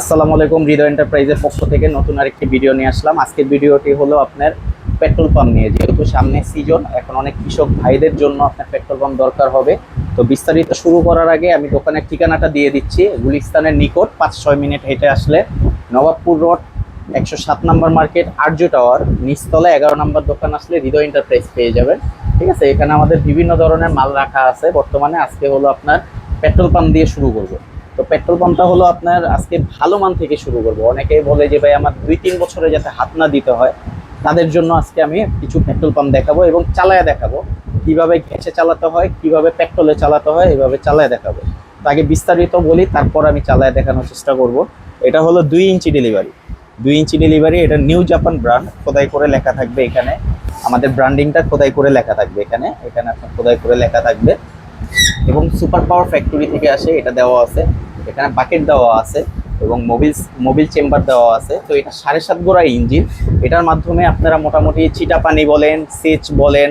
আসসালামু আলাইকুম, হৃদয় এন্টারপ্রাইজের পক্ষ থেকে নতুন আরেকটি ভিডিও নিয়ে আসলাম। আজকের ভিডিওটি হলো আপনার পেট্রোল পাম্প নিয়ে। যেহেতু সামনে সিজন এখন অনেক কৃষক ভাইদের জন্য আপনার পেট্রোল পাম্প দরকার হবে। তো বিস্তারিত শুরু করার আগে আমি দোকানের ঠিকানাটা দিয়ে দিচ্ছি। গুলিস্তানের নিকট পাঁচ ছয় মিনিট হেঁটে আসলে নবাবপুর রোড, একশো সাত নম্বর মার্কেট আর্য টাওয়ার। নিচতলা এগারো নম্বর দোকান আসলে হৃদয় এন্টারপ্রাইজ পেয়ে যাবেন। ঠিক আছে? এখানে আমাদের বিভিন্ন ধরনের মাল রাখা আছে। বর্তমানে আজকে হলো আপনার পেট্রোল পাম্প দিয়ে শুরু করব। তো পেট্রোল পাম্পটা হলো আপনার আজকে ভালো মান থেকে শুরু করব। অনেকেই বলে যে, ভাই, আমার দুই তিন বছরে যাতে হাত না দিতে হয়, তাদের জন্য আজকে আমি কিছু পেট্রোল পাম্প দেখাবো এবং চালায় দেখাবো। কীভাবে গ্যাসে চালাতে হয়, কীভাবে পেট্রোলে চালাতে হয়, এভাবে চালায় দেখাবো। তাকে বিস্তারিত বলি, তারপর আমি চালায় দেখানোর চেষ্টা করব। এটা হলো দুই ইঞ্চি ডেলিভারি। দুই ইঞ্চি ডেলিভারি, এটা নিউ জাপান ব্র্যান্ড, খোদাই করে লেখা থাকবে এখানে। আমাদের ব্র্যান্ডিংটা খোদাই করে লেখা থাকবে এখানে। এখানে আপনার খোদাই করে লেখা থাকবে। এবং সুপার পাওয়ার ফ্যাক্টরি থেকে আসে, এটা দেওয়া আছে। এখানে বাকেট দেওয়া আছে এবং মোবিল মোবিল চেম্বার দেওয়া আছে। তো এটা সাড়ে সাত গোড়া ইঞ্জিন। এটার মাধ্যমে আপনারা মোটামুটি চিটা পানি বলেন, সেচ বলেন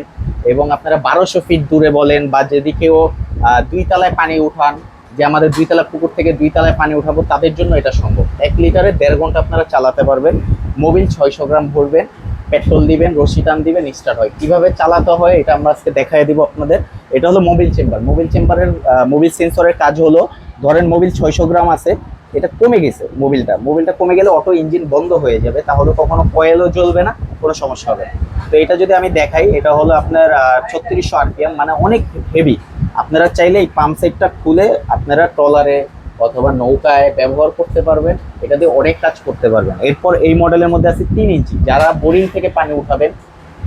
এবং আপনারা বারোশো ফিট দূরে বলেন বা যদি কেউ দুই তলায় পানি উঠান, যে আমাদের দুই তলা পুকুর থেকে দুই তলায় পানি উঠাবো, তাদের জন্য এটা সম্ভব। এক লিটারে দেড় ঘণ্টা আপনারা চালাতে পারবেন। মোবিল ছয়শো গ্রাম ভরবেন পেট্রোল দিবেন, রশি টান দিবেন স্টার্ট হয়। কীভাবে চালাতে হয় এটা আমরা আজকে দেখাই দিব আপনাদের। এটা হলো মোবিল চেম্বার মোবিল চেম্বারের মোবিল সেন্সরের কাজ হলো ধরেন মোবিল ছয়শো গ্রাম আছে, এটা কমে গেছে মোবিলটা। মোবিলটা কমে গেলে অটো ইঞ্জিন বন্ধ হয়ে যাবে, তাহলে কখনো কয়েলও জ্বলবে না, কোনো সমস্যা হবে তো এটা যদি আমি দেখাই, এটা হলো আপনার ছত্রিশশো আরপিএম মানে অনেক হেভি আপনারা চাইলে এই পাম্প সেটটা খুলে আপনারা ট্রলারে অথবা নৌকায় ব্যবহার করতে পারবেন, এটা দিয়ে অনেক কাজ করতে পারবেন। এরপর এই মডেলের মধ্যে আছে তিন ইঞ্চি। যারা বোরিং থেকে পানি উঠাবেন,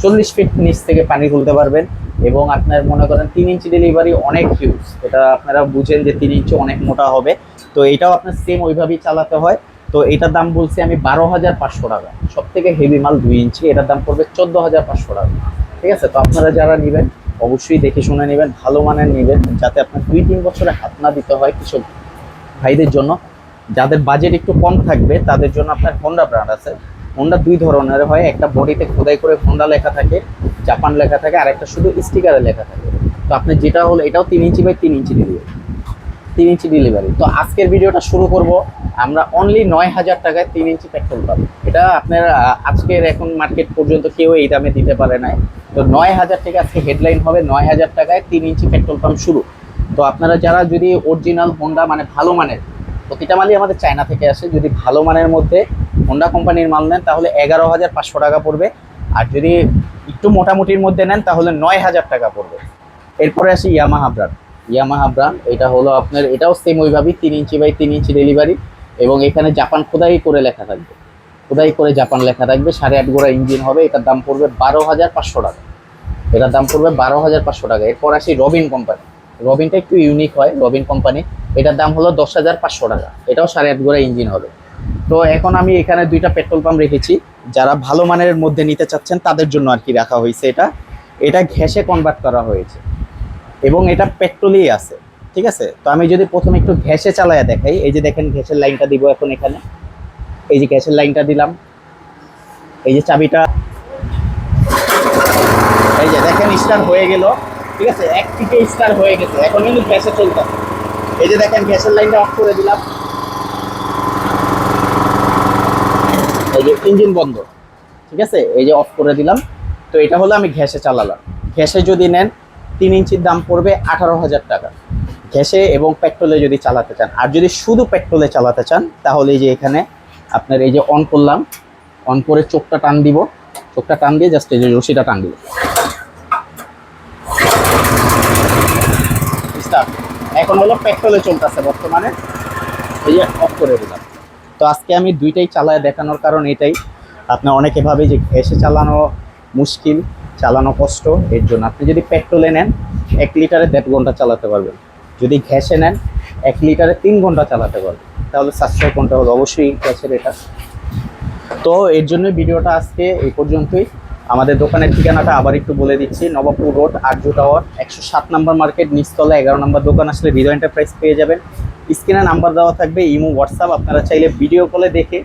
চল্লিশ ফিট নিচ থেকে পানি তুলতে পারবেন এবং আপনার মনে করেন তিন ইঞ্চি ডেলিভারি অনেক হিউজ এটা আপনারা বুঝেন যে তিন ইঞ্চি অনেক মোটা হবে। তো এটাও আপনার সেম ওইভাবেই চালাতে হয়। তো এটার দাম বলছি আমি বারো হাজার পাঁচশো টাকা। সব থেকে হেভি মাল দুই ইঞ্চি এটার দাম পড়বে চোদ্দ হাজার পাঁচশো টাকা। ঠিক আছে? তো আপনারা যারা নেবেন, অবশ্যই দেখে শুনে নেবেন, ভালো মানের নেবেন, যাতে আপনার দুই তিন বছরে হাত না দিতে হয় কিছু ভাইদের জন্য। যাদের বাজেট একটু কম থাকবে, তাদের জন্য আপনার হন্ডা ব্র্যান্ড আছে। হোন্ডা দুই ধরনের হয়, একটা বডিতে খোদাই করে হোন্ডা লেখা থাকে জাপান লেখা থাকে, আর একটা শুধু স্টিকারে লেখা থাকে। তো আপনি যেটা হলো, এটাও তিন ইঞ্চি বাই তিন ইঞ্চি ডেলিভারি তিন ইঞ্চি ডেলিভারি তো আজকের ভিডিওটা শুরু করব, আমরা অনলি নয় হাজার টাকায় তিন ইঞ্চি পেট্রোল পাবো। এটা আপনার আজকের এখন মার্কেট পর্যন্ত কেউ এই দামে দিতে পারে নাই। তো নয় হাজার টাকা আজকে হেডলাইন হবে, নয় হাজার টাকায় তিন ইঞ্চি পেট্রোল পাম্প শুরু। তো আপনারা যারা যদি অরিজিনাল হোন্ডা মানে ভালো মানের, প্রতিটা মালই আমাদের চায়না থেকে আসে, যদি ভালো মানের মধ্যে হোন্ডা কোম্পানির মাল নেন, তাহলে এগারো হাজার পাঁচশো টাকা পড়বে। আর যদি একটু মোটামুটির মধ্যে নেন, তাহলে নয় হাজার টাকা পড়বে। এরপরে আসি ইয়ামাহা ব্র্যান্ড ইয়ামাহা ব্র্যান্ড এটা হলো আপনার, এটাও সেম ওইভাবেই, তিন ইঞ্চি বাই তিন ইঞ্চি ডেলিভারি এবং এখানে জাপান খোদাই করে লেখা থাকবে। খোদাই করে জাপান লেখা থাকবে, সাড়ে আট গোড়া ইঞ্জিন হবে, এটার দাম পড়বে বারো হাজার পাঁচশো টাকা। এটার দাম পড়বে বারো হাজার পাঁচশো টাকা। এরপর আসি রবিন কোম্পানি রবিনটা একটু ইউনিক হয় রবিন কোম্পানি এটার দাম হলো দশ হাজার পাঁচশো টাকা। এটাও সাড়ে আট গোড়া ইঞ্জিন হবে। তো এখন আমি এখানে দুইটা পেট্রোল পাম্প রেখেছি। যারা ভালো মানের মধ্যে নিতে চাচ্ছেন, তাদের জন্য আর কি রাখা হয়েছে এটা। এটা ঘ্যাসে কনভার্ট করা হয়েছে। এবং এটা পেট্রোলেই আছে, ঠিক আছে? তো আমি যদি প্রথমে একটু ঘ্যাসে চালায়া দেখাই। এই যে দেখেন, ঘ্যাসের লাইনটা দিব এখন এখানে। এই যে গ্যাসের লাইনটা দিলাম। এই যে চাবিটা। এই যে দেখেন, স্টার হয়ে গেল, ঠিক আছে? এক থেকে স্টার হয়ে গেছে। এখন কিন্তু গ্যাসে চলতে এই যে দেখেন গ্যাসের লাইনটা অফ করে দিলাম। এই যে ইঞ্জিন বন্ধ, ঠিক আছে? এই যে অফ করে দিলাম। তো এটা হলো আমি ঘ্যাসে চালালাম। ঘ্যাসে যদি নেন, তিন ইঞ্চির দাম পড়বে আঠারো হাজার টাকা। গ্যাসে এবং পেট্রোলে যদি চালাতে চান, আর যদি শুধু পেট্রোলে চালাতে চান, তাহলে এই যে এখানে আপনার এই যে অন করলাম। অন করে চোখটা টান দিব। চোখটা টান দিয়ে জাস্ট এই যে রশিটা টান দিব এখন হলো পেট্রোলে চলতেছে বর্তমানে। এই যে অফ করে দিলাম। তো আজকে আমি দুইটাই চালায় দেখানোর কারণ এটাই। আপনার অনেকে ভাবে যে ঘেসে চালানো মুশকিল, চালানো কষ্ট, এর জন্য। আপনি যদি পেট্রোলে নেন, এক লিটারে দেড় ঘণ্টা চালাতে পারবেন। যদি ঘ্যাসে নেন, এক লিটারে তিন ঘণ্টা চালাতে পারবেন। তাহলে সাশ্রয় কোনটা হলো? অবশ্যই গ্যাসের এটা। তো এর জন্য ভিডিওটা আজকে এই পর্যন্তই। আমাদের দোকানের ঠিকানাটা আবার একটু বলে দিচ্ছি, নবাবপুর রোড, আর্য টাওয়ার, একশো সাত নম্বর মার্কেট নিচতলা এগারো নম্বর দোকান, আসলে হৃদয় এন্টারপ্রাইজ পেয়ে যাবেন। স্ক্রিনে নাম্বার দেওয়া থাকবে, ইমো, হোয়াটসঅ্যাপ, আপনারা চাইলে ভিডিও কলে দেখে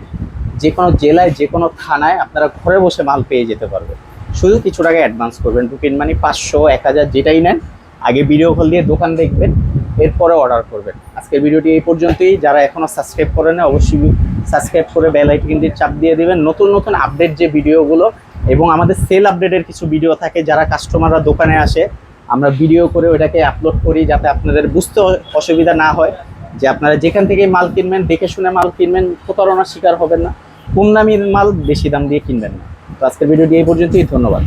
যে কোনো জেলায়, যে কোনো থানায় আপনারা ঘরে বসে মাল পেয়ে যেতে পারবেন। শুধু কিছু টাকা অ্যাডভান্স করবেন বুকিং মানি পাঁচশো, এক হাজার যেটাই নেন, আগে ভিডিও কল দিয়ে দোকান দেখবেন, এরপরে অর্ডার করবেন। আজকের ভিডিওটি এই পর্যন্তই, যারা এখনও সাবস্ক্রাইব করেন না অবশ্যই সাবস্ক্রাইব করে বেল আইকনটি চাপ দিয়ে দিবেন। নতুন নতুন আপডেট যে ভিডিওগুলো এবং আমাদের সেল আপডেটের কিছু ভিডিও থাকে, যারা কাস্টমাররা দোকানে আসে, আমরা ভিডিও করে ওইটাকে আপলোড করি যাতে আপনাদের বুঝতে অসুবিধা না হয় যে আপনারা যেখান থেকে মাল কিনবেন, দেখে শুনে মাল কিনবেন, প্রতারণার শিকার হবেন না। কম দামি মাল বেশি দাম দিয়ে কিনবেন না। তো আজকের ভিডিওটি এই পর্যন্তই, ধন্যবাদ।